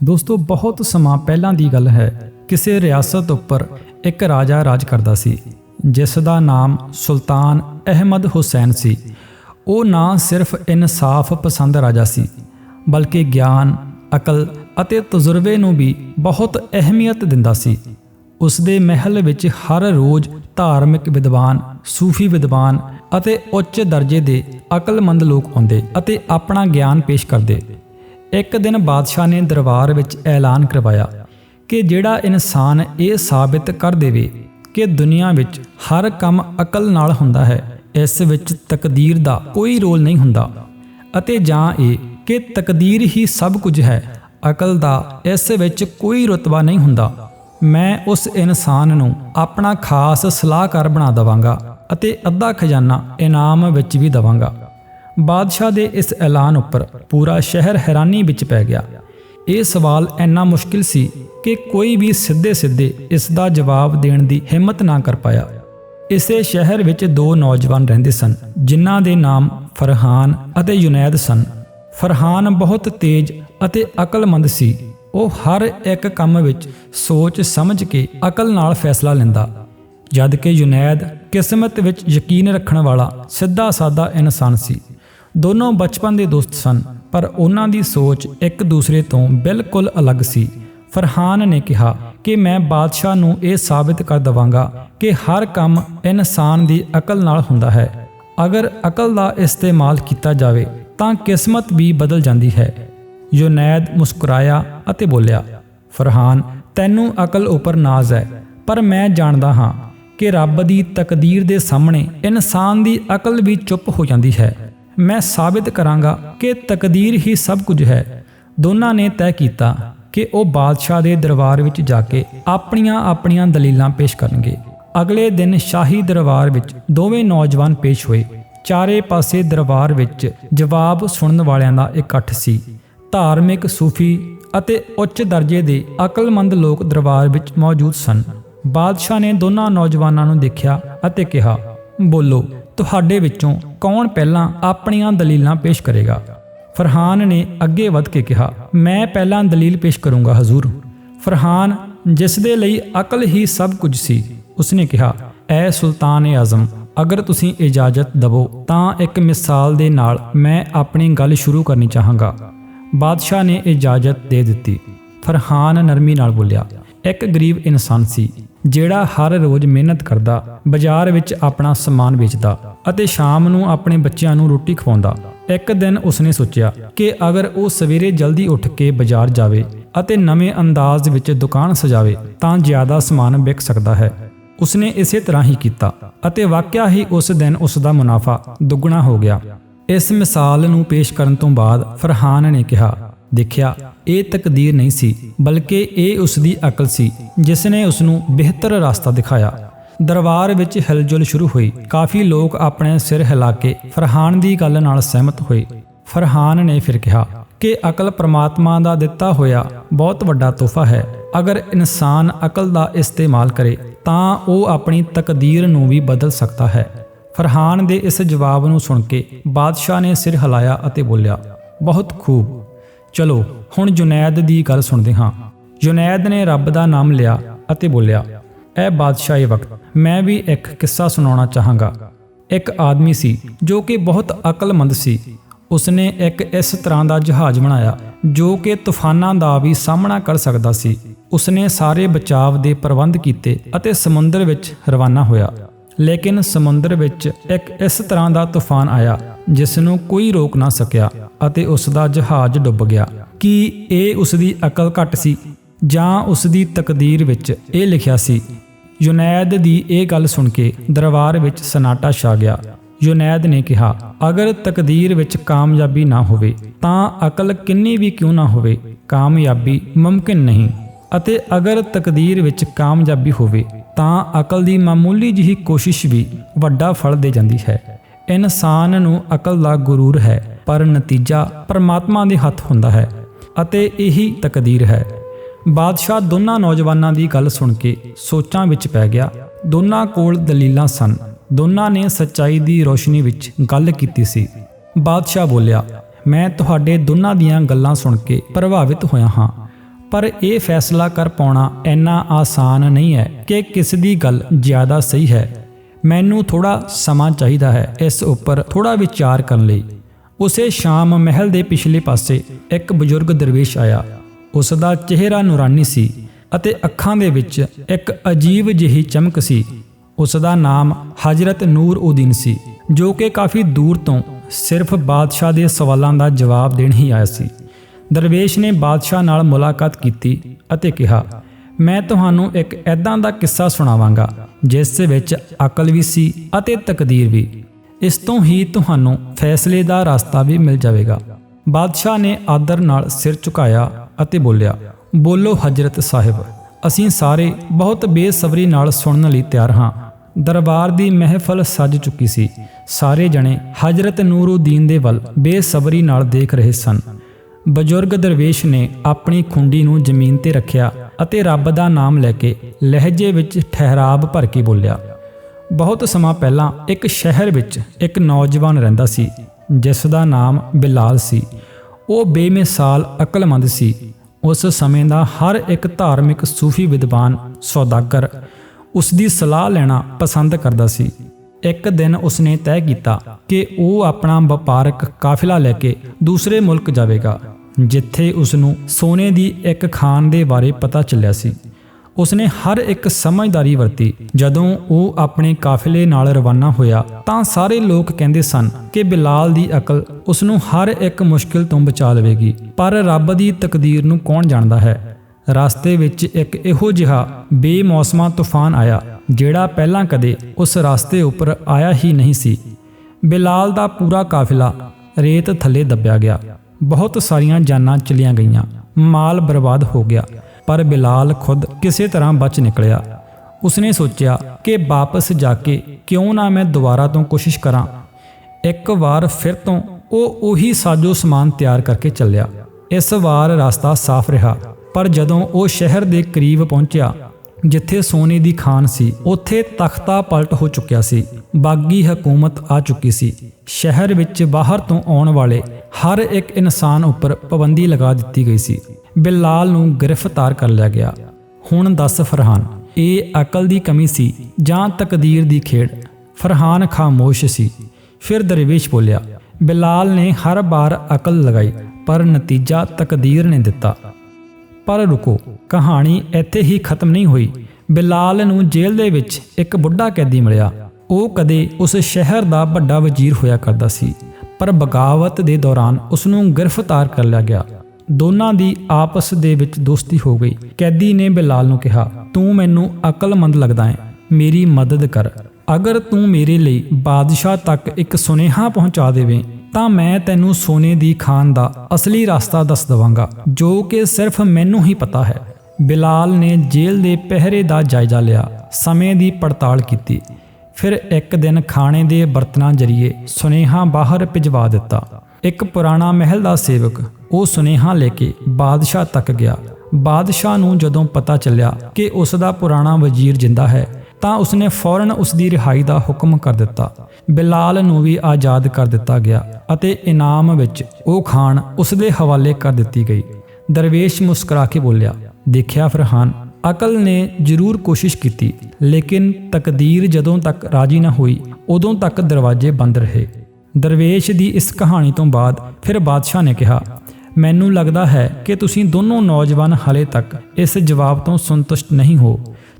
ਦੋਸਤੋ, ਬਹੁਤ ਸਮਾਂ ਪਹਿਲਾਂ ਦੀ ਗੱਲ ਹੈ, ਕਿਸੇ ਰਿਆਸਤ ਉੱਪਰ ਇੱਕ ਰਾਜਾ ਰਾਜ ਕਰਦਾ ਸੀ, ਜਿਸ ਦਾ ਨਾਮ ਸੁਲਤਾਨ ਅਹਿਮਦ ਹੁਸੈਨ ਸੀ। ਉਹ ਨਾ ਸਿਰਫ ਇਨਸਾਫ ਪਸੰਦ ਰਾਜਾ ਸੀ, ਬਲਕਿ ਗਿਆਨ, ਅਕਲ ਅਤੇ ਤਜਰਬੇ ਨੂੰ ਵੀ ਬਹੁਤ ਅਹਿਮੀਅਤ ਦਿੰਦਾ ਸੀ। ਉਸ ਦੇ ਮਹਿਲ ਵਿੱਚ ਹਰ ਰੋਜ਼ ਧਾਰਮਿਕ ਵਿਦਵਾਨ, ਸੂਫੀ ਵਿਦਵਾਨ ਅਤੇ ਉੱਚ ਦਰਜੇ ਦੇ ਅਕਲਮੰਦ ਲੋਕ ਆਉਂਦੇ ਅਤੇ ਆਪਣਾ ਗਿਆਨ ਪੇਸ਼ ਕਰਦੇ। ਇੱਕ ਦਿਨ ਬਾਦਸ਼ਾਹ ਨੇ ਦਰਬਾਰ ਵਿੱਚ ਐਲਾਨ ਕਰਵਾਇਆ ਕਿ ਜਿਹੜਾ ਇਨਸਾਨ ਇਹ ਸਾਬਿਤ ਕਰ ਦੇਵੇ ਕਿ ਦੁਨੀਆ ਵਿੱਚ ਹਰ ਕੰਮ ਅਕਲ ਨਾਲ ਹੁੰਦਾ ਹੈ, ਇਸ ਵਿੱਚ ਤਕਦੀਰ ਦਾ ਕੋਈ ਰੋਲ ਨਹੀਂ ਹੁੰਦਾ ਅਤੇ ਜਾਂ ਇਹ ਕਿ ਤਕਦੀਰ ਹੀ ਸਭ ਕੁਝ ਹੈ, ਅਕਲ ਦਾ ਇਸ ਵਿੱਚ ਕੋਈ ਰੁਤਬਾ ਨਹੀਂ ਹੁੰਦਾ। ਮੈਂ ਉਸ ਇਨਸਾਨ ਨੂੰ ਆਪਣਾ ਖਾਸ ਸਲਾਹਕਾਰ ਬਣਾ ਦਵਾਂਗਾ ਅਤੇ ਅੱਧਾ ਖਜ਼ਾਨਾ ਇਨਾਮ ਵਿੱਚ ਵੀ ਦਵਾਂਗਾ। ਬਾਦਸ਼ਾਹ ਦੇ ਇਸ ਐਲਾਨ ਉੱਪਰ ਪੂਰਾ ਸ਼ਹਿਰ ਹੈਰਾਨੀ ਵਿੱਚ ਪੈ ਗਿਆ। ਇਹ ਸਵਾਲ ਇੰਨਾ ਮੁਸ਼ਕਿਲ ਸੀ ਕਿ ਕੋਈ ਵੀ ਸਿੱਧੇ-ਸਿੱਧੇ ਇਸ ਦਾ ਜਵਾਬ ਦੇਣ ਦੀ ਹਿੰਮਤ ਨਾ ਕਰ ਪਾਇਆ। ਇਸੇ ਸ਼ਹਿਰ ਵਿੱਚ ਦੋ ਨੌਜਵਾਨ ਰਹਿੰਦੇ ਸਨ, ਜਿਨ੍ਹਾਂ ਦੇ ਨਾਮ ਫਰਹਾਨ ਅਤੇ ਯੁਨੈਦ ਸਨ। ਫਰਹਾਨ ਬਹੁਤ ਤੇਜ਼ ਅਤੇ ਅਕਲਮੰਦ ਸੀ। ਉਹ ਹਰ ਇੱਕ ਕੰਮ ਵਿੱਚ ਸੋਚ ਸਮਝ ਕੇ ਅਕਲ ਨਾਲ ਫੈਸਲਾ ਲੈਂਦਾ। ਜਦ ਕਿ ਯੁਨੈਦ ਕਿਸਮਤ ਵਿੱਚ ਯਕੀਨ ਰੱਖਣ ਵਾਲਾ ਸਿੱਧਾ ਸਾਦਾ ਇਨਸਾਨ ਸੀ। ਦੋਨੋਂ ਬਚਪਨ ਦੇ ਦੋਸਤ ਸਨ, ਪਰ ਉਹਨਾਂ ਦੀ ਸੋਚ ਇੱਕ ਦੂਸਰੇ ਤੋਂ ਬਿਲਕੁਲ ਅਲੱਗ ਸੀ। ਫਰਹਾਨ ਨੇ ਕਿਹਾ ਕਿ ਮੈਂ ਬਾਦਸ਼ਾਹ ਨੂੰ ਇਹ ਸਾਬਿਤ ਕਰ ਦਵਾਂਗਾ ਕਿ ਹਰ ਕੰਮ ਇਨਸਾਨ ਦੀ ਅਕਲ ਨਾਲ ਹੁੰਦਾ ਹੈ। ਅਗਰ ਅਕਲ ਦਾ ਇਸਤੇਮਾਲ ਕੀਤਾ ਜਾਵੇ, ਤਾਂ ਕਿਸਮਤ ਵੀ ਬਦਲ ਜਾਂਦੀ ਹੈ। ਯੁਨੈਦ ਮੁਸਕਰਾਇਆ ਅਤੇ ਬੋਲਿਆ, ਫਰਹਾਨ, ਤੈਨੂੰ ਅਕਲ ਉੱਪਰ ਨਾਜ਼ ਹੈ, ਪਰ ਮੈਂ ਜਾਣਦਾ ਹਾਂ ਕਿ ਰੱਬ ਦੀ ਤਕਦੀਰ ਦੇ ਸਾਹਮਣੇ ਇਨਸਾਨ ਦੀ ਅਕਲ ਵੀ ਚੁੱਪ ਹੋ ਜਾਂਦੀ ਹੈ। ਮੈਂ ਸਾਬਿਤ ਕਰਾਂਗਾ ਕਿ ਤਕਦੀਰ ਹੀ ਸਭ ਕੁਝ ਹੈ। ਦੋਨਾਂ ਨੇ ਤੈਅ ਕੀਤਾ ਕਿ ਉਹ ਬਾਦਸ਼ਾਹ ਦੇ ਦਰਬਾਰ ਵਿੱਚ ਜਾ ਕੇ ਆਪਣੀਆਂ ਆਪਣੀਆਂ ਦਲੀਲਾਂ ਪੇਸ਼ ਕਰਨਗੇ। ਅਗਲੇ ਦਿਨ ਸ਼ਾਹੀ ਦਰਬਾਰ ਵਿੱਚ ਦੋਵੇਂ ਨੌਜਵਾਨ ਪੇਸ਼ ਹੋਏ। ਚਾਰੇ ਪਾਸੇ ਦਰਬਾਰ ਵਿੱਚ ਜਵਾਬ ਸੁਣਨ ਵਾਲਿਆਂ ਦਾ ਇਕੱਠ ਸੀ। ਧਾਰਮਿਕ ਸੂਫੀ ਅਤੇ ਉੱਚ ਦਰਜੇ ਦੇ ਅਕਲਮੰਦ ਲੋਕ ਦਰਬਾਰ ਵਿੱਚ ਮੌਜੂਦ ਸਨ। ਬਾਦਸ਼ਾਹ ਨੇ ਦੋਨਾਂ ਨੌਜਵਾਨਾਂ ਨੂੰ ਦੇਖਿਆ ਅਤੇ ਕਿਹਾ, ਬੋਲੋ ਤੁਹਾਡੇ ਵਿੱਚੋਂ ਕੌਣ ਪਹਿਲਾਂ ਆਪਣੀਆਂ ਦਲੀਲਾਂ ਪੇਸ਼ ਕਰੇਗਾ? ਫਰਹਾਨ ਨੇ ਅੱਗੇ ਵੱਧ ਕੇ ਕਿਹਾ, ਮੈਂ ਪਹਿਲਾਂ ਦਲੀਲ ਪੇਸ਼ ਕਰੂੰਗਾ, ਹਜ਼ੂਰ। ਫਰਹਾਨ, ਜਿਸ ਦੇ ਲਈ ਅਕਲ ਹੀ ਸਭ ਕੁਝ ਸੀ। ਉਸਨੇ ਕਿਹਾ, ਐ ਸੁਲਤਾਨ ਆਜ਼ਮ, ਅਗਰ ਤੁਸੀਂ ਇਜਾਜ਼ਤ ਦਵੋ, ਤਾਂ ਇੱਕ ਮਿਸਾਲ ਦੇ ਨਾਲ ਮੈਂ ਆਪਣੀ ਗੱਲ ਸ਼ੁਰੂ ਕਰਨੀ ਚਾਹਾਂਗਾ। ਬਾਦਸ਼ਾਹ ਨੇ ਇਜਾਜ਼ਤ ਦੇ ਦਿੱਤੀ। ਫਰਹਾਨ ਨਰਮੀ ਨਾਲ ਬੋਲਿਆ, ਇੱਕ ਗਰੀਬ ਇਨਸਾਨ ਸੀ, ਜਿਹੜਾ ਹਰ ਰੋਜ਼ ਮਿਹਨਤ ਕਰਦਾ ਬਾਜ਼ਾਰ ਵਿੱਚ ਆਪਣਾ ਸਮਾਨ ਵੇਚਦਾ ਅਤੇ ਸ਼ਾਮ ਨੂੰ ਆਪਣੇ ਬੱਚਿਆਂ ਨੂੰ ਰੋਟੀ ਖਵਾਉਂਦਾ। ਇੱਕ ਦਿਨ ਉਸਨੇ ਸੋਚਿਆ ਕਿ ਅਗਰ ਉਹ ਸਵੇਰੇ ਜਲਦੀ ਉੱਠ ਕੇ ਬਾਜ਼ਾਰ ਜਾਵੇ ਅਤੇ ਨਵੇਂ ਅੰਦਾਜ਼ ਵਿੱਚ ਦੁਕਾਨ ਸਜਾਵੇ, ਤਾਂ ਜ਼ਿਆਦਾ ਸਮਾਨ ਵਿਕ ਸਕਦਾ ਹੈ। ਉਸਨੇ ਇਸੇ ਤਰ੍ਹਾਂ ਹੀ ਕੀਤਾ ਅਤੇ ਵਾਕਿਆ ਹੀ ਉਸ ਦਿਨ ਉਸ ਦਾ ਮੁਨਾਫਾ ਦੁੱਗਣਾ ਹੋ ਗਿਆ। ਇਸ ਮਿਸਾਲ ਨੂੰ ਪੇਸ਼ ਕਰਨ ਤੋਂ ਬਾਅਦ ਫਰਹਾਨ ਨੇ ਕਿਹਾ, ਦੇਖਿਆ, ਇਹ ਤਕਦੀਰ ਨਹੀਂ ਸੀ, ਬਲਕਿ ਇਹ ਉਸ ਦੀ ਅਕਲ ਸੀ ਜਿਸ ਨੇ ਉਸ ਨੂੰ ਬਿਹਤਰ ਰਸਤਾ ਦਿਖਾਇਆ। ਦਰਬਾਰ ਵਿੱਚ ਹਿਲਜੁਲ ਸ਼ੁਰੂ ਹੋਈ। ਕਾਫੀ ਲੋਕ ਆਪਣੇ ਸਿਰ ਹਿਲਾ ਕੇ ਫਰਹਾਨ ਦੀ ਗੱਲ ਨਾਲ ਸਹਿਮਤ ਹੋਏ। ਫਰਹਾਨ ਨੇ ਫਿਰ ਕਿਹਾ ਕਿ ਅਕਲ ਪ੍ਰਮਾਤਮਾ ਦਾ ਦਿੱਤਾ ਹੋਇਆ ਬਹੁਤ ਵੱਡਾ ਤੋਹਫਾ ਹੈ। ਅਗਰ ਇਨਸਾਨ ਅਕਲ ਦਾ ਇਸਤੇਮਾਲ ਕਰੇ, ਤਾਂ ਉਹ ਆਪਣੀ ਤਕਦੀਰ ਨੂੰ ਵੀ ਬਦਲ ਸਕਦਾ ਹੈ। ਫਰਹਾਨ ਦੇ ਇਸ ਜਵਾਬ ਨੂੰ ਸੁਣ ਕੇ ਬਾਦਸ਼ਾਹ ਨੇ ਸਿਰ ਹਿਲਾਇਆ ਅਤੇ ਬੋਲਿਆ, ਬਹੁਤ ਖੂਬ। ਚਲੋ, ਹੁਣ ਜੁਨੈਦ ਦੀ ਗੱਲ ਸੁਣਦੇ ਹਾਂ। ਜੁਨੈਦ ਨੇ ਰੱਬ ਦਾ ਨਾਮ ਲਿਆ ਅਤੇ ਬੋਲਿਆ ਐ ਬਾਦਸ਼ਾਹੀ ਵਕਤ ਮੈਂ ਵੀ ਇੱਕ ਕਿੱਸਾ ਸੁਣਾਉਣਾ ਚਾਹਾਂਗਾ। ਇੱਕ ਆਦਮੀ ਸੀ ਜੋ ਕਿ ਬਹੁਤ ਅਕਲਮੰਦ ਸੀ। ਉਸਨੇ ਇੱਕ ਇਸ ਤਰ੍ਹਾਂ ਦਾ ਜਹਾਜ਼ ਬਣਾਇਆ ਜੋ ਕਿ ਤੂਫਾਨਾਂ ਦਾ ਵੀ ਸਾਹਮਣਾ ਕਰ ਸਕਦਾ ਸੀ। ਉਸਨੇ ਸਾਰੇ ਬਚਾਵ ਦੇ ਪ੍ਰਬੰਧ ਕੀਤੇ ਅਤੇ ਸਮੁੰਦਰ ਵਿੱਚ ਰਵਾਨਾ ਹੋਇਆ। ਲੇਕਿਨ ਸਮੁੰਦਰ ਵਿੱਚ ਇੱਕ ਇਸ ਤਰ੍ਹਾਂ ਦਾ ਤੂਫਾਨ ਆਇਆ ਜਿਸ ਨੂੰ ਕੋਈ ਰੋਕ ਨਾ ਸਕਿਆ ਅਤੇ ਉਸ ਦਾ ਜਹਾਜ਼ ਡੁੱਬ ਗਿਆ। ਕੀ ਇਹ ਉਸ ਦੀ ਅਕਲ ਘੱਟ ਸੀ ਜਾਂ ਉਸ ਦੀ ਤਕਦੀਰ ਵਿੱਚ ਇਹ ਲਿਖਿਆ ਸੀ ਯੁਨੈਦ ਦੀ ਇਹ ਗੱਲ ਸੁਣ ਕੇ ਦਰਬਾਰ ਵਿੱਚ ਸਨਾਟਾ ਛਾ ਗਿਆ। ਯੁਨੈਦ ਨੇ ਕਿਹਾ, ਅਗਰ ਤਕਦੀਰ ਵਿੱਚ ਕਾਮਯਾਬੀ ਨਾ ਹੋਵੇ, ਤਾਂ ਅਕਲ ਕਿੰਨੀ ਵੀ ਕਿਉਂ ਨਾ ਹੋਵੇ? ਕਾਮਯਾਬੀ ਮੁਮਕਿਨ ਨਹੀਂ। ਅਤੇ ਅਗਰ ਤਕਦੀਰ ਵਿੱਚ ਕਾਮਯਾਬੀ ਹੋਵੇ, ਤਾਂ ਅਕਲ ਦੀ ਮਾਮੂਲੀ ਜਿਹੀ ਕੋਸ਼ਿਸ਼ ਵੀ ਵੱਡਾ ਫਲ ਦੇ ਜਾਂਦੀ ਹੈ। ਇਨਸਾਨ ਨੂੰ ਅਕਲ ਦਾ ਗੁਰੂਰ ਹੈ, ਪਰ ਨਤੀਜਾ ਪਰਮਾਤਮਾ ਦੇ ਹੱਥ ਹੁੰਦਾ ਹੈ ਅਤੇ ਇਹੀ ਤਕਦੀਰ ਹੈ। ਬਾਦਸ਼ਾਹ ਦੋਨਾਂ ਨੌਜਵਾਨਾਂ ਦੀ ਗੱਲ ਸੁਣ ਕੇ ਸੋਚਾਂ ਵਿੱਚ ਪੈ ਗਿਆ। ਦੋਨਾਂ ਕੋਲ ਦਲੀਲਾਂ ਸਨ। ਦੋਨਾਂ ਨੇ ਸੱਚਾਈ ਦੀ ਰੋਸ਼ਨੀ ਵਿੱਚ ਗੱਲ ਕੀਤੀ ਸੀ। ਬਾਦਸ਼ਾਹ ਬੋਲਿਆ, ਮੈਂ ਤੁਹਾਡੇ ਦੋਨਾਂ ਦੀਆਂ ਗੱਲਾਂ ਸੁਣ ਕੇ ਪ੍ਰਭਾਵਿਤ ਹੋਇਆ ਹਾਂ। ਪਰ ਇਹ ਫੈਸਲਾ ਕਰ ਪਾਉਣਾ ਇੰਨਾ ਆਸਾਨ ਨਹੀਂ ਹੈ ਕਿ ਕਿਸ ਦੀ ਗੱਲ ਜ਼ਿਆਦਾ ਸਹੀ ਹੈ। ਮੈਨੂੰ ਥੋੜਾ ਸਮਾਂ ਚਾਹੀਦਾ ਹੈ ਇਸ ਉੱਪਰ ਥੋੜਾ ਵਿਚਾਰ ਕਰਨ ਲਈ। ਉਸੇ ਸ਼ਾਮ ਮਹਿਲ ਦੇ ਪਿਛਲੇ ਪਾਸੇ ਇੱਕ ਬਜ਼ੁਰਗ ਦਰਵੇਸ਼ ਆਇਆ। ਉਸ ਦਾ ਚਿਹਰਾ ਨੂਰਾਨੀ ਸੀ ਅਤੇ ਅੱਖਾਂ ਦੇ ਵਿੱਚ ਇੱਕ ਅਜੀਬ ਜਿਹੀ ਚਮਕ ਸੀ। ਉਸ ਦਾ ਨਾਮ ਹਜ਼ਰਤ ਨੂਰ ਉਦੀਨ ਸੀ, ਜੋ ਕਿ ਕਾਫੀ ਦੂਰ ਤੋਂ ਸਿਰਫ ਬਾਦਸ਼ਾਹ ਦੇ ਸਵਾਲਾਂ ਦਾ ਜਵਾਬ ਦੇਣ ਹੀ ਆਇਆ ਸੀ। ਦਰਵੇਸ਼ ਨੇ ਬਾਦਸ਼ਾਹ ਨਾਲ ਮੁਲਾਕਾਤ ਕੀਤੀ ਅਤੇ ਕਿਹਾ, ਮੈਂ ਤੁਹਾਨੂੰ ਇੱਕ ਐਦਾਂ ਦਾ ਕਿੱਸਾ ਸੁਣਾਵਾਂਗਾ, ਜਿਸ ਵਿੱਚ ਅਕਲ ਵੀ ਸੀ ਅਤੇ ਤਕਦੀਰ ਵੀ। ਇਸ ਤੋਂ ਹੀ ਤੁਹਾਨੂੰ ਫੈਸਲੇ ਦਾ ਰਸਤਾ ਵੀ ਮਿਲ ਜਾਵੇਗਾ। ਬਾਦਸ਼ਾਹ ਨੇ ਆਦਰ ਨਾਲ ਸਿਰ ਝੁਕਾਇਆ ਅਤੇ ਬੋਲਿਆ, ਬੋਲੋ ਹਜ਼ਰਤ ਸਾਹਿਬ, ਅਸੀਂ ਸਾਰੇ ਬਹੁਤ ਬੇਸਬਰੀ ਨਾਲ ਸੁਣਨ ਲਈ ਤਿਆਰ ਹਾਂ। ਦਰਬਾਰ ਦੀ ਮਹਿਫਲ ਸੱਜ ਚੁੱਕੀ ਸੀ। ਸਾਰੇ ਜਣੇ ਹਜ਼ਰਤ ਨੂਰਉਦੀਨ ਦੇ ਵੱਲ ਬੇਸਬਰੀ ਨਾਲ ਦੇਖ ਰਹੇ ਸਨ। ਬਜ਼ੁਰਗ ਦਰਵੇਸ਼ ਨੇ ਆਪਣੀ ਖੁੰਡੀ ਨੂੰ ਜ਼ਮੀਨ ਤੇ ਰੱਖਿਆ ਅਤੇ ਰੱਬ ਦਾ ਨਾਮ ਲੈ ਕੇ ਲਹਿਜੇ ਵਿੱਚ ਠਹਿਰਾਵ ਭਰ ਕੇ ਬੋਲਿਆ। ਬਹੁਤ ਸਮਾਂ ਪਹਿਲਾਂ ਇੱਕ ਸ਼ਹਿਰ ਵਿੱਚ ਇੱਕ ਨੌਜਵਾਨ ਰਹਿੰਦਾ ਸੀ, ਜਿਸ ਦਾ ਨਾਮ ਬਿਲਾਲ ਸੀ। ਉਹ ਬੇਮਿਸਾਲ ਅਕਲਮੰਦ ਸੀ। ਉਸ ਸਮੇਂ ਦਾ ਹਰ ਇੱਕ ਧਾਰਮਿਕ ਸੂਫੀ ਵਿਦਵਾਨ ਸੌਦਾਗਰ ਉਸ ਦੀ ਸਲਾਹ ਲੈਣਾ ਪਸੰਦ ਕਰਦਾ ਸੀ। ਇੱਕ ਦਿਨ ਉਸਨੇ ਤੈਅ ਕੀਤਾ ਕਿ ਉਹ ਆਪਣਾ ਵਪਾਰਕ ਕਾਫਿਲਾ ਲੈ ਕੇ ਦੂਸਰੇ ਮੁਲਕ ਜਾਵੇਗਾ, ਜਿੱਥੇ ਉਸ ਨੂੰ ਸੋਨੇ ਦੀ ਇੱਕ ਖਾਨ ਦੇ ਬਾਰੇ ਪਤਾ ਚੱਲਿਆ ਸੀ। ਉਸਨੇ ਹਰ ਇੱਕ ਸਮਝਦਾਰੀ ਵਰਤੀ। ਜਦੋਂ ਉਹ ਆਪਣੇ ਕਾਫਿਲੇ ਨਾਲ ਰਵਾਨਾ ਹੋਇਆ, ਤਾਂ ਸਾਰੇ ਲੋਕ ਕਹਿੰਦੇ ਸਨ ਕਿ ਬਿਲਾਲ ਦੀ ਅਕਲ ਉਸ ਨੂੰ ਹਰ ਇੱਕ ਮੁਸ਼ਕਿਲ ਤੋਂ ਬਚਾ ਲਵੇਗੀ। ਪਰ ਰੱਬ ਦੀ ਤਕਦੀਰ ਨੂੰ ਕੌਣ ਜਾਣਦਾ ਹੈ? ਰਸਤੇ ਵਿੱਚ ਇੱਕ ਇਹੋ ਜਿਹਾ ਬੇਮੌਸਮਾ ਤੂਫਾਨ ਆਇਆ, ਜਿਹੜਾ ਪਹਿਲਾਂ ਕਦੇ ਉਸ ਰਸਤੇ ਉੱਪਰ ਆਇਆ ਹੀ ਨਹੀਂ ਸੀ। ਬਿਲਾਲ ਦਾ ਪੂਰਾ ਕਾਫਿਲਾ ਰੇਤ ਥੱਲੇ ਦੱਬਿਆ ਗਿਆ। ਬਹੁਤ ਸਾਰੀਆਂ ਜਾਨਾਂ ਚਲੀਆਂ ਗਈਆਂ। ਮਾਲ ਬਰਬਾਦ ਹੋ ਗਿਆ। ਪਰ ਬਿਲਾਲ ਖੁਦ ਕਿਸੇ ਤਰ੍ਹਾਂ ਬਚ ਨਿਕਲਿਆ। ਉਸਨੇ ਸੋਚਿਆ ਕਿ ਵਾਪਸ ਜਾ ਕੇ ਕਿਉਂ ਨਾ ਮੈਂ ਦੁਬਾਰਾ ਤੋਂ ਕੋਸ਼ਿਸ਼ ਕਰਾਂ। ਇੱਕ ਵਾਰ ਫਿਰ ਤੋਂ ਉਹ ਉਹੀ ਸਾਜੋ ਸਮਾਨ ਤਿਆਰ ਕਰਕੇ ਚੱਲਿਆ। ਇਸ ਵਾਰ ਰਸਤਾ ਸਾਫ਼ ਰਿਹਾ, ਪਰ ਜਦੋਂ ਉਹ ਸ਼ਹਿਰ ਦੇ ਕਰੀਬ ਪਹੁੰਚਿਆ, ਜਿੱਥੇ ਸੋਨੇ ਦੀ ਖਾਨ ਸੀ, ਉੱਥੇ ਤਖਤਾ ਪਲਟ ਹੋ ਚੁੱਕਿਆ ਸੀ। ਬਾਗੀ ਹਕੂਮਤ ਆ ਚੁੱਕੀ ਸੀ। ਸ਼ਹਿਰ ਵਿੱਚ ਬਾਹਰ ਤੋਂ ਆਉਣ ਵਾਲੇ ਹਰ ਇੱਕ ਇਨਸਾਨ ਉੱਪਰ ਪਾਬੰਦੀ ਲਗਾ ਦਿੱਤੀ ਗਈ ਸੀ। ਬਿਲਾਲ ਨੂੰ ਗ੍ਰਿਫਤਾਰ ਕਰ ਲਿਆ ਗਿਆ। ਹੁਣ ਦੱਸ ਫਰਹਾਨ, ਇਹ ਅਕਲ ਦੀ ਕਮੀ ਸੀ ਜਾਂ ਤਕਦੀਰ ਦੀ ਖੇਡ? ਫਰਹਾਨ ਖਾਮੋਸ਼ ਸੀ, ਫਿਰ ਦਰਵੇਸ਼ ਬੋਲਿਆ, ਬਿਲਾਲ ਨੇ ਹਰ ਵਾਰ ਅਕਲ ਲਗਾਈ, ਪਰ ਨਤੀਜਾ ਤਕਦੀਰ ਨੇ ਦਿੱਤਾ। ਪਰ ਰੁਕੋ, ਕਹਾਣੀ ਇੱਥੇ ਹੀ ਖਤਮ ਨਹੀਂ ਹੋਈ। ਬਿਲਾਲ ਨੂੰ ਜੇਲ੍ਹ ਦੇ ਵਿੱਚ ਇੱਕ ਬੁੱਢਾ ਕੈਦੀ ਮਿਲਿਆ। ਉਹ ਕਦੇ ਉਸ ਸ਼ਹਿਰ ਦਾ ਵੱਡਾ ਵਜ਼ੀਰ ਹੋਇਆ ਕਰਦਾ ਸੀ, ਪਰ ਬਗਾਵਤ ਦੇ ਦੌਰਾਨ ਉਸ ਨੂੰ ਗ੍ਰਿਫਤਾਰ ਕਰ ਲਿਆ ਗਿਆ। ਦੋਨਾਂ ਦੀ ਆਪਸ ਦੇ ਵਿੱਚ ਦੋਸਤੀ ਹੋ ਗਈ। ਕੈਦੀ ਨੇ ਬਿਲਾਲ ਨੂੰ ਕਿਹਾ, ਤੂੰ ਮੈਨੂੰ ਅਕਲਮੰਦ ਲੱਗਦਾ ਹੈ। ਮੇਰੀ ਮਦਦ ਕਰ। ਅਗਰ ਤੂੰ ਮੇਰੇ ਲਈ ਬਾਦਸ਼ਾਹ ਤੱਕ ਇੱਕ ਸੁਨੇਹਾ ਪਹੁੰਚਾ ਦੇਵੇਂ, ਤਾਂ ਮੈਂ ਤੈਨੂੰ ਸੋਨੇ ਦੀ ਖਾਨ ਦਾ ਅਸਲੀ ਰਸਤਾ ਦੱਸ ਦਵਾਂਗਾ, ਜੋ ਕਿ ਸਿਰਫ ਮੈਨੂੰ ਹੀ ਪਤਾ ਹੈ। ਬਿਲਾਲ ਨੇ ਜੇਲ੍ਹ ਦੇ ਪਹਿਰੇ ਦਾ ਜਾਇਜ਼ਾ ਲਿਆ, ਸਮੇਂ ਦੀ ਪੜਤਾਲ ਕੀਤੀ। ਫਿਰ ਇੱਕ ਦਿਨ ਖਾਣੇ ਦੇ ਬਰਤਨਾਂ ਜਰੀਏ ਸੁਨੇਹਾ ਬਾਹਰ ਭਿਜਵਾ ਦਿੱਤਾ। ਇੱਕ ਪੁਰਾਣਾ ਮਹਿਲ ਦਾ ਸੇਵਕ, ਉਹ ਸੁਨੇਹਾ ਲੈ ਕੇ ਬਾਦਸ਼ਾਹ ਤੱਕ ਗਿਆ। ਬਾਦਸ਼ਾਹ ਨੂੰ ਜਦੋਂ ਪਤਾ ਚੱਲਿਆ ਕਿ ਉਸ ਦਾ ਪੁਰਾਣਾ ਵਜ਼ੀਰ ਜਿੰਦਾ ਹੈ, ਤਾਂ ਉਸਨੇ ਫੌਰਨ ਉਸ ਦੀ ਰਿਹਾਈ ਦਾ ਹੁਕਮ ਕਰ ਦਿੱਤਾ। ਬਿਲਾਲ ਨੂੰ ਵੀ ਆਜ਼ਾਦ ਕਰ ਦਿੱਤਾ ਗਿਆ ਅਤੇ ਇਨਾਮ ਵਿੱਚ ਉਹ ਖਾਨ ਉਸ ਦੇ ਹਵਾਲੇ ਕਰ ਦਿੱਤੀ ਗਈ। ਦਰਵੇਸ਼ ਮੁਸਕਰਾ ਕੇ ਬੋਲਿਆ, ਦੇਖਿਆ ਫਰਹਾਨ, ਅਕਲ ਨੇ ਜ਼ਰੂਰ ਕੋਸ਼ਿਸ਼ ਕੀਤੀ, ਲੇਕਿਨ ਤਕਦੀਰ ਜਦੋਂ ਤੱਕ ਰਾਜੀ ਨਾ ਹੋਈ, ਉਦੋਂ ਤੱਕ ਦਰਵਾਜ਼ੇ ਬੰਦ ਰਹੇ। ਦਰਵੇਸ਼ ਦੀ ਇਸ ਕਹਾਣੀ ਤੋਂ ਬਾਅਦ ਫਿਰ ਬਾਦਸ਼ਾਹ ਨੇ ਕਿਹਾ, ਮੈਨੂੰ ਲੱਗਦਾ ਹੈ ਕਿ ਤੁਸੀਂ ਦੋਨੋਂ ਨੌਜਵਾਨ ਹਾਲੇ ਤੱਕ ਇਸ ਜਵਾਬ ਤੋਂ ਸੰਤੁਸ਼ਟ ਨਹੀਂ ਹੋ।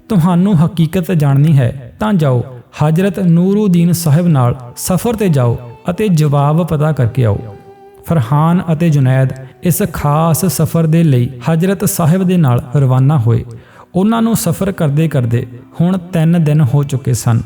ਤੁਹਾਨੂੰ ਹਕੀਕਤ ਜਾਣਨੀ ਹੈ, ਤਾਂ ਜਾਓ, ਹਜ਼ਰਤ ਨੂਰਉਦੀਨ ਸਾਹਿਬ ਨਾਲ ਸਫ਼ਰ ਤੇ ਜਾਓ ਅਤੇ ਜਵਾਬ ਪਤਾ ਕਰਕੇ ਆਓ। ਫਰਹਾਨ ਅਤੇ ਜੁਨੈਦ ਇਸ ਖਾਸ ਸਫ਼ਰ ਦੇ ਲਈ ਹਜ਼ਰਤ ਸਾਹਿਬ ਦੇ ਨਾਲ ਰਵਾਨਾ ਹੋਏ। ਉਹਨਾਂ ਨੂੰ ਸਫ਼ਰ ਕਰਦੇ ਕਰਦੇ ਹੁਣ 3 ਦਿਨ ਹੋ ਚੁੱਕੇ ਸਨ।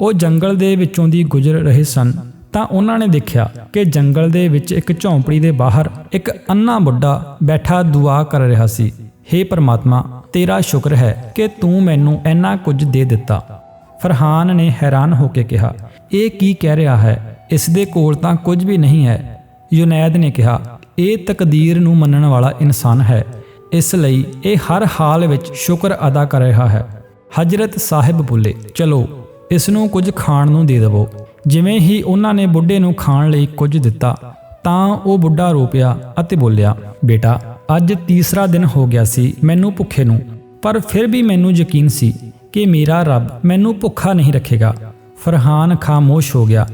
ਉਹ ਜੰਗਲ ਦੇ ਵਿੱਚੋਂ ਦੀ ਗੁਜ਼ਰ ਰਹੇ ਸਨ। ਤਾਂ ਉਹਨਾਂ ਨੇ ਦੇਖਿਆ ਕਿ ਜੰਗਲ ਦੇ ਵਿੱਚ ਇੱਕ ਝੌਂਪੜੀ ਦੇ ਬਾਹਰ ਇੱਕ ਅੰਨਾ ਬੁੱਢਾ ਬੈਠਾ ਦੁਆ ਕਰ ਰਿਹਾ ਸੀ। हे ਪਰਮਾਤਮਾ, ਤੇਰਾ ਸ਼ੁਕਰ ਹੈ ਕਿ ਤੂੰ ਮੈਨੂੰ ਇੰਨਾ ਕੁਝ ਦੇ ਦਿੱਤਾ। ਫਰਹਾਨ ਨੇ ਹੈਰਾਨ ਹੋ ਕੇ ਕਿਹਾ, ਇਹ ਕੀ ਕਹਿ ਰਿਹਾ ਹੈ? ਇਸ ਦੇ ਕੋਲ ਤਾਂ ਕੁਝ ਵੀ ਨਹੀਂ ਹੈ। ਯੁਨੈਦ ਨੇ ਕਿਹਾ, ਇਹ ਤਕਦੀਰ ਨੂੰ ਮੰਨਣ ਵਾਲਾ ਇਨਸਾਨ ਹੈ। ਇਸ ਲਈ ਇਹ ਹਰ ਹਾਲ ਵਿੱਚ ਸ਼ੁਕਰ ਅਦਾ ਕਰ ਰਿਹਾ ਹੈ। ਹਜ਼ਰਤ ਸਾਹਿਬ ਬੋਲੇ, ਚਲੋ, ਇਸ ਨੂੰ ਕੁਝ ਖਾਣ ਨੂੰ ਦੇ ਦੇਵੋ। ਜਿਵੇਂ ਹੀ ਉਹਨਾਂ ਨੇ ਬੁੱਢੇ ਨੂੰ ਖਾਣ ਲਈ ਕੁਝ ਦਿੱਤਾ, ਤਾਂ ਉਹ ਬੁੱਢਾ ਰੋ ਪਿਆ ਅਤੇ ਬੋਲਿਆ, ਬੇਟਾ, ਅੱਜ ਤੀਸਰਾ ਦਿਨ ਹੋ ਗਿਆ ਸੀ ਮੈਨੂੰ ਭੁੱਖੇ ਨੂੰ, ਪਰ ਫਿਰ ਵੀ ਮੈਨੂੰ ਯਕੀਨ ਸੀ ਕਿ ਮੇਰਾ ਰੱਬ ਮੈਨੂੰ ਭੁੱਖਾ ਨਹੀਂ ਰੱਖੇਗਾ। ਫਰਹਾਨ ਖਾਮੋਸ਼ ਹੋ ਗਿਆ।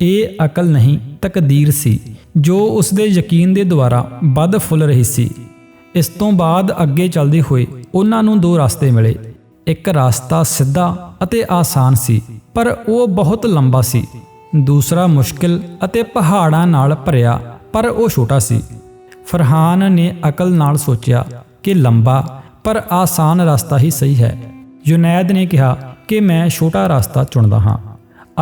ਇਹ ਅਕਲ ਨਹੀਂ, ਤਕਦੀਰ ਸੀ, ਜੋ ਉਸ ਦੇ ਯਕੀਨ ਦੇ ਦੁਆਰਾ ਵੱਧ ਫੁੱਲ ਰਹੀ ਸੀ। ਇਸ ਤੋਂ ਬਾਅਦ ਅੱਗੇ ਚੱਲਦੇ ਹੋਏ ਉਹਨਾਂ ਨੂੰ ਦੋ ਰਸਤੇ ਮਿਲੇ। ਇੱਕ ਰਸਤਾ ਸਿੱਧਾ ਅਤੇ ਆਸਾਨ ਸੀ। ਪਰ ਉਹ ਬਹੁਤ ਲੰਬਾ ਸੀ। ਦੂਸਰਾ ਮੁਸ਼ਕਿਲ ਅਤੇ ਪਹਾੜਾਂ ਨਾਲ ਭਰਿਆ, ਪਰ ਉਹ ਛੋਟਾ ਸੀ। ਫਰਹਾਨ ਨੇ ਅਕਲ ਨਾਲ ਸੋਚਿਆ ਕਿ ਲੰਬਾ, ਪਰ ਆਸਾਨ ਰਸਤਾ ਹੀ ਸਹੀ ਹੈ। ਜੁਨੈਦ ਨੇ ਕਿਹਾ ਕਿ ਮੈਂ ਛੋਟਾ ਰਸਤਾ ਚੁਣਦਾ ਹਾਂ।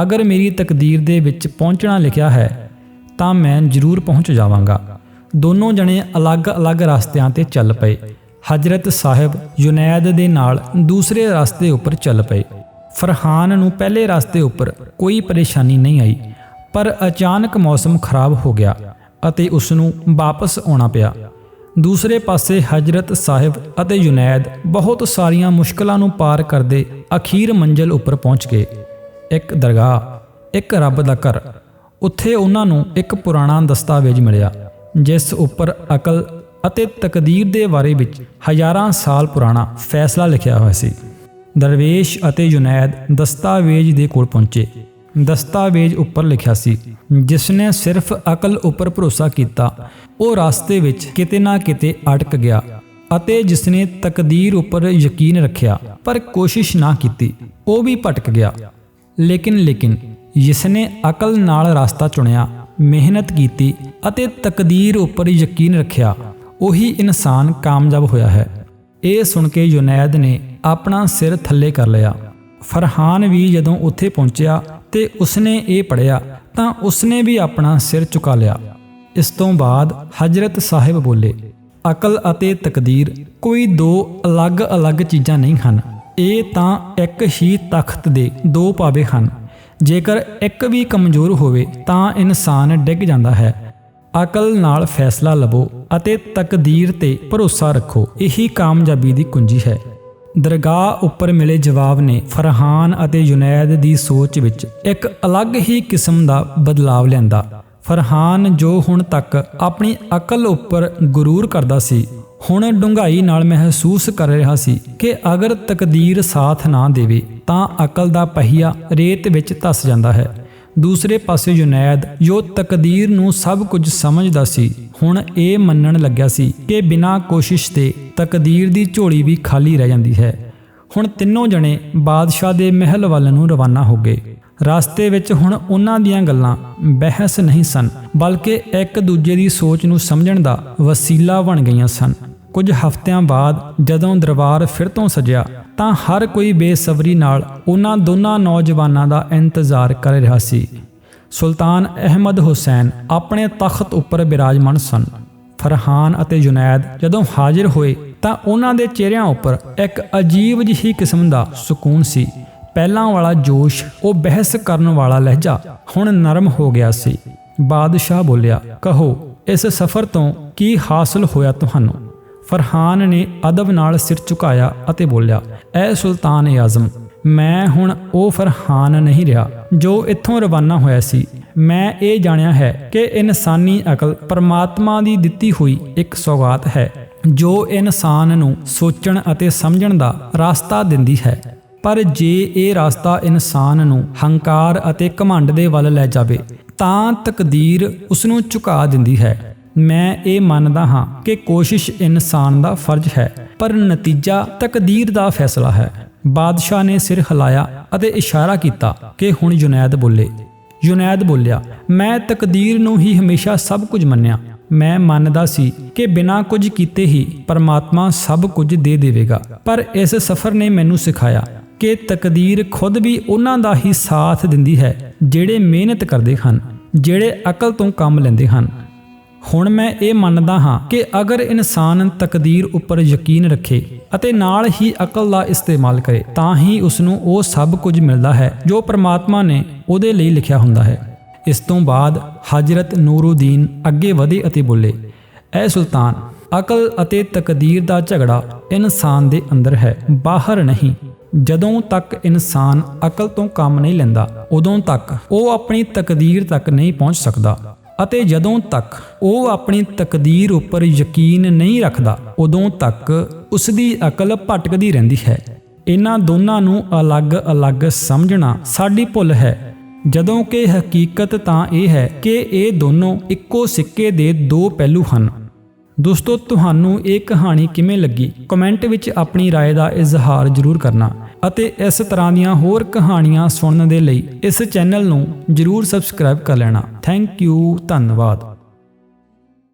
ਅਗਰ ਮੇਰੀ ਤਕਦੀਰ ਦੇ ਵਿੱਚ ਪਹੁੰਚਣਾ ਲਿਖਿਆ ਹੈ, ਤਾਂ ਮੈਂ ਜ਼ਰੂਰ ਪਹੁੰਚ ਜਾਵਾਂਗਾ। ਦੋਨੋਂ ਜਣੇ ਅਲੱਗ-ਅਲੱਗ ਰਸਤਿਆਂ ਤੇ ਚੱਲ ਪਏ। ਹਜ਼ਰਤ ਸਾਹਿਬ ਜੁਨੈਦ ਦੇ ਨਾਲ ਦੂਸਰੇ ਰਸਤੇ ਉੱਪਰ ਚੱਲ ਪਏ। ਫਰਹਾਨ ਨੂੰ ਪਹਿਲੇ ਰਸਤੇ ਉੱਪਰ ਕੋਈ ਪਰੇਸ਼ਾਨੀ ਨਹੀਂ ਆਈ, ਪਰ ਅਚਾਨਕ ਮੌਸਮ ਖਰਾਬ ਹੋ ਗਿਆ ਅਤੇ ਉਸ ਨੂੰ ਵਾਪਸ ਆਉਣਾ ਪਿਆ। ਦੂਸਰੇ ਪਾਸੇ ਹਜ਼ਰਤ ਸਾਹਿਬ ਅਤੇ ਜੁਨੈਦ ਬਹੁਤ ਸਾਰੀਆਂ ਮੁਸ਼ਕਲਾਂ ਨੂੰ ਪਾਰ ਕਰਦੇ ਅਖੀਰ ਮੰਜ਼ਲ ਉੱਪਰ ਪਹੁੰਚ ਗਏ। ਇੱਕ ਦਰਗਾਹ, ਇੱਕ ਰੱਬ ਦਾ ਘਰ, ਉੱਥੇ ਉਹਨਾਂ ਨੂੰ ਇੱਕ ਪੁਰਾਣਾ ਦਸਤਾਵੇਜ਼ ਮਿਲਿਆ, ਜਿਸ ਉੱਪਰ ਅਕਲ ਅਤੇ ਤਕਦੀਰ ਦੇ ਬਾਰੇ ਵਿੱਚ ਹਜ਼ਾਰਾਂ ਸਾਲ ਪੁਰਾਣਾ ਫੈਸਲਾ ਲਿਖਿਆ ਹੋਇਆ ਸੀ। ਦਰਵੇਸ਼ ਅਤੇ ਯੁਨੈਦ ਦਸਤਾਵੇਜ਼ ਦੇ ਕੋਲ ਪਹੁੰਚੇ। ਦਸਤਾਵੇਜ਼ ਉੱਪਰ ਲਿਖਿਆ ਸੀ ਜਿਸ ਨੇ ਸਿਰਫ ਅਕਲ ਉੱਪਰ ਭਰੋਸਾ ਕੀਤਾ, ਉਹ ਰਸਤੇ ਵਿੱਚ ਕਿਤੇ ਨਾ ਕਿਤੇ ਅਟਕ ਗਿਆ ਅਤੇ ਜਿਸ ਨੇ ਤਕਦੀਰ ਉੱਪਰ ਯਕੀਨ ਰੱਖਿਆ, ਪਰ ਕੋਸ਼ਿਸ਼ ਨਾ ਕੀਤੀ, ਉਹ ਵੀ ਭਟਕ ਗਿਆ। ਲੇਕਿਨ ਲੇਕਿਨ ਜਿਸ ਨੇ ਅਕਲ ਨਾਲ ਰਸਤਾ ਚੁਣਿਆ, ਮਿਹਨਤ ਕੀਤੀ ਅਤੇ ਤਕਦੀਰ ਉੱਪਰ ਯਕੀਨ ਰੱਖਿਆ, ਉਹੀ ਇਨਸਾਨ ਕਾਮਯਾਬ ਹੋਇਆ ਹੈ। ਇਹ ਸੁਣ ਕੇ ਯੁਨੈਦ ਨੇ ਆਪਣਾ ਸਿਰ ਥੱਲੇ ਕਰ ਲਿਆ। ਫਰਹਾਨ ਵੀ ਜਦੋਂ ਉੱਥੇ ਪਹੁੰਚਿਆ ਤੇ ਉਸਨੇ ਇਹ ਪੜਿਆ ਤਾਂ ਉਸਨੇ ਵੀ ਆਪਣਾ ਸਿਰ ਝੁਕਾ ਲਿਆ। ਇਸ ਤੋਂ ਬਾਅਦ ਹਜ਼ਰਤ ਸਾਹਿਬ ਬੋਲੇ, ਅਕਲ ਅਤੇ ਤਕਦੀਰ ਕੋਈ ਦੋ ਅਲੱਗ-ਅਲੱਗ ਚੀਜ਼ਾਂ ਨਹੀਂ ਹਨ। ਇਹ ਤਾਂ ਇੱਕ ਹੀ ਤਖਤ ਦੇ ਦੋ ਪਾਵੇ ਹਨ। ਜੇਕਰ ਇੱਕ ਵੀ ਕਮਜ਼ੋਰ ਹੋਵੇ ਤਾਂ ਇਨਸਾਨ ਡਿੱਗ ਜਾਂਦਾ ਹੈ। ਅਕਲ ਨਾਲ ਫੈਸਲਾ ਲਵੋ ਅਤੇ ਤਕਦੀਰ ਤੇ ਭਰੋਸਾ ਰੱਖੋ। ਇਹੀ ਕਾਮਯਾਬੀ ਦੀ ਕੁੰਜੀ ਹੈ। ਦਰਗਾਹ ਉੱਪਰ ਮਿਲੇ ਜਵਾਬ ਨੇ ਫਰਹਾਨ ਅਤੇ ਜੁਨੈਦ ਦੀ ਸੋਚ ਵਿੱਚ ਇੱਕ ਅਲੱਗ ਹੀ ਕਿਸਮ ਦਾ ਬਦਲਾਵ ਲਿਆਂਦਾ। ਫਰਹਾਨ ਜੋ ਹੁਣ ਤੱਕ ਆਪਣੀ ਅਕਲ ਉੱਪਰ ਗਰੂਰ ਕਰਦਾ ਸੀ, ਹੁਣ ਡੂੰਘਾਈ ਨਾਲ ਮਹਿਸੂਸ ਕਰ ਰਿਹਾ ਸੀ ਕਿ ਅਗਰ ਤਕਦੀਰ ਸਾਥ ਨਾ ਦੇਵੇ, ਤਾਂ ਅਕਲ ਦਾ ਪਹੀਆ ਰੇਤ ਵਿੱਚ ਧਸ ਜਾਂਦਾ ਹੈ। ਦੂਸਰੇ ਪਾਸੇ ਜੁਨੈਦ ਜੋ ਤਕਦੀਰ ਨੂੰ ਸਭ ਕੁਝ ਸਮਝਦਾ ਸੀ ਹੁਣ ਇਹ ਮੰਨਣ ਲੱਗਿਆ ਸੀ ਕਿ ਬਿਨਾਂ ਕੋਸ਼ਿਸ਼ 'ਤੇ ਤਕਦੀਰ ਦੀ ਝੋਲੀ ਵੀ ਖਾਲੀ ਰਹਿ ਜਾਂਦੀ ਹੈ। ਹੁਣ ਤਿੰਨੋਂ ਜਣੇ ਬਾਦਸ਼ਾਹ ਦੇ ਮਹਿਲ ਵੱਲ ਨੂੰ ਰਵਾਨਾ ਹੋ ਗਏ। ਰਸਤੇ ਵਿੱਚ ਹੁਣ ਉਹਨਾਂ ਦੀਆਂ ਗੱਲਾਂ ਬਹਿਸ ਨਹੀਂ ਸਨ, ਬਲਕਿ ਇੱਕ ਦੂਜੇ ਦੀ ਸੋਚ ਨੂੰ ਸਮਝਣ ਦਾ ਵਸੀਲਾ ਬਣ ਗਈਆਂ ਸਨ। ਕੁਝ ਹਫ਼ਤਿਆਂ ਬਾਅਦ ਜਦੋਂ ਦਰਬਾਰ ਫਿਰ ਤੋਂ ਸਜਿਆ, ਤਾਂ ਹਰ ਕੋਈ ਬੇਸਬਰੀ ਨਾਲ ਉਹਨਾਂ ਦੋਨਾਂ ਨੌਜਵਾਨਾਂ ਦਾ ਇੰਤਜ਼ਾਰ ਕਰ ਰਿਹਾ ਸੀ। ਸੁਲਤਾਨ ਅਹਿਮਦ ਹੁਸੈਨ ਆਪਣੇ ਤਖਤ ਉੱਪਰ ਬਿਰਾਜਮਾਨ ਸਨ। ਫਰਹਾਨ ਅਤੇ ਜੁਨੈਦ ਜਦੋਂ ਹਾਜ਼ਰ ਹੋਏ ਤਾਂ ਉਹਨਾਂ ਦੇ ਚਿਹਰਿਆਂ ਉੱਪਰ ਇੱਕ ਅਜੀਬ ਜਿਹੀ ਕਿਸਮ ਦਾ ਸਕੂਨ ਸੀ। ਪਹਿਲਾਂ ਵਾਲਾ ਜੋਸ਼, ਉਹ ਬਹਿਸ ਕਰਨ ਵਾਲਾ ਲਹਿਜਾ ਹੁਣ ਨਰਮ ਹੋ ਗਿਆ ਸੀ। ਬਾਦਸ਼ਾਹ ਬੋਲਿਆ, ਕਹੋ, ਇਸ ਸਫ਼ਰ ਤੋਂ ਕੀ ਹਾਸਲ ਹੋਇਆ ਤੁਹਾਨੂੰ? ਫਰਹਾਨ ਨੇ ਅਦਬ ਨਾਲ ਸਿਰ ਝੁਕਾਇਆ ਅਤੇ ਬੋਲਿਆ, ਐ ਸੁਲਤਾਨ ਆਜ਼ਮ ਮੈਂ ਹੁਣ ਉਹ ਫਰਹਾਨ ਨਹੀਂ ਰਿਹਾ ਜੋ ਇੱਥੋਂ ਰਵਾਨਾ ਹੋਇਆ ਸੀ। ਮੈਂ ਇਹ ਜਾਣਿਆ ਹੈ ਕਿ ਇਨਸਾਨੀ ਅਕਲ ਪਰਮਾਤਮਾ ਦੀ ਦਿੱਤੀ ਹੋਈ ਇੱਕ ਸੌਗਾਤ ਹੈ, ਜੋ ਇਨਸਾਨ ਨੂੰ ਸੋਚਣ ਅਤੇ ਸਮਝਣ ਦਾ ਰਸਤਾ ਦਿੰਦੀ ਹੈ। ਪਰ ਜੇ ਇਹ ਰਸਤਾ ਇਨਸਾਨ ਨੂੰ ਹੰਕਾਰ ਅਤੇ ਘਮੰਡ ਦੇ ਵੱਲ ਲੈ ਜਾਵੇ, ਤਾਂ ਤਕਦੀਰ ਉਸ ਨੂੰ ਝੁਕਾ ਦਿੰਦੀ ਹੈ। ਮੈਂ ਇਹ ਮੰਨਦਾ ਹਾਂ ਕਿ ਕੋਸ਼ਿਸ਼ ਇਨਸਾਨ ਦਾ ਫਰਜ਼ ਹੈ, ਪਰ ਨਤੀਜਾ ਤਕਦੀਰ ਦਾ ਫੈਸਲਾ ਹੈ। ਬਾਦਸ਼ਾਹ ਨੇ ਸਿਰ ਹਿਲਾਇਆ ਅਤੇ ਇਸ਼ਾਰਾ ਕੀਤਾ ਕਿ ਹੁਣ ਜੁਨੈਦ ਬੋਲੇ। ਯੁਨੈਦ ਬੋਲਿਆ, ਮੈਂ ਤਕਦੀਰ ਨੂੰ ਹੀ ਹਮੇਸ਼ਾ ਸਭ ਕੁਝ ਮੰਨਿਆ। ਮੈਂ ਮੰਨਦਾ ਸੀ ਕਿ ਬਿਨਾਂ ਕੁਝ ਕੀਤੇ ਹੀ ਪਰਮਾਤਮਾ ਸਭ ਕੁਝ ਦੇ ਦੇਵੇਗਾ। ਪਰ ਇਸ ਸਫ਼ਰ ਨੇ ਮੈਨੂੰ ਸਿਖਾਇਆ ਕਿ ਤਕਦੀਰ ਖੁਦ ਵੀ ਉਹਨਾਂ ਦਾ ਹੀ ਸਾਥ ਦਿੰਦੀ ਹੈ, ਜਿਹੜੇ ਮਿਹਨਤ ਕਰਦੇ ਹਨ, ਜਿਹੜੇ ਅਕਲ ਤੋਂ ਕੰਮ ਲੈਂਦੇ ਹਨ। ਹੁਣ ਮੈਂ ਇਹ ਮੰਨਦਾ ਹਾਂ ਕਿ ਅਗਰ ਇਨਸਾਨ ਤਕਦੀਰ ਉੱਪਰ ਯਕੀਨ ਰੱਖੇ ਅਤੇ ਨਾਲ ਹੀ ਅਕਲ ਦਾ ਇਸਤੇਮਾਲ ਕਰੇ, ਤਾਂ ਹੀ ਉਸ ਨੂੰ ਉਹ ਸਭ ਕੁਝ ਮਿਲਦਾ ਹੈ ਜੋ ਪ੍ਰਮਾਤਮਾ ਨੇ ਉਹਦੇ ਲਈ ਲਿਖਿਆ ਹੁੰਦਾ ਹੈ। ਇਸ ਤੋਂ ਬਾਅਦ ਹਜ਼ਰਤ ਨੂਰਉਦੀਨ ਅੱਗੇ ਵਧੇ ਅਤੇ ਬੋਲੇ, ਐ ਸੁਲਤਾਨ, ਅਕਲ ਅਤੇ ਤਕਦੀਰ ਦਾ ਝਗੜਾ ਇਨਸਾਨ ਦੇ ਅੰਦਰ ਹੈ, ਬਾਹਰ ਨਹੀਂ। ਜਦੋਂ ਤੱਕ ਇਨਸਾਨ ਅਕਲ ਤੋਂ ਕੰਮ ਨਹੀਂ ਲੈਂਦਾ, ਉਦੋਂ ਤੱਕ ਉਹ ਆਪਣੀ ਤਕਦੀਰ ਤੱਕ ਨਹੀਂ ਪਹੁੰਚ ਸਕਦਾ। ਅਤੇ ਜਦੋਂ ਤੱਕ ਉਹ ਆਪਣੀ ਤਕਦੀਰ ਉੱਪਰ ਯਕੀਨ ਨਹੀਂ ਰੱਖਦਾ ਉਦੋਂ ਤੱਕ ਉਸ ਦੀ ਅਕਲ ਭਟਕਦੀ ਰਹਿੰਦੀ ਹੈ ਇਹਨਾਂ ਦੋਨਾਂ ਨੂੰ ਅਲੱਗ-ਅਲੱਗ ਸਮਝਣਾ ਸਾਡੀ ਭੁੱਲ ਹੈ ਜਦੋਂ ਕਿ ਹਕੀਕਤ ਤਾਂ ਇਹ ਹੈ ਕਿ ਇਹ ਦੋਨੋਂ ਇੱਕੋ ਸਿੱਕੇ ਦੇ ਦੋ ਪਹਿਲੂ ਹਨ ਦੋਸਤੋ ਤੁਹਾਨੂੰ ਇਹ ਕਹਾਣੀ ਕਿਵੇਂ ਲੱਗੀ ਕਮੈਂਟ ਵਿੱਚ ਆਪਣੀ رائے ਦਾ ਇਜ਼ਹਾਰ ਜ਼ਰੂਰ ਕਰਨਾ ਅਤੇ ਇਸ ਤਰ੍ਹਾਂ ਦੀਆਂ ਹੋਰ ਕਹਾਣੀਆਂ ਸੁਣਨ ਦੇ ਲਈ ਇਸ ਚੈਨਲ ਨੂੰ ਜ਼ਰੂਰ ਸਬਸਕ੍ਰਾਈਬ ਕਰ ਲੈਣਾ। ਥੈਂਕ ਯੂ ਧੰਨਵਾਦ।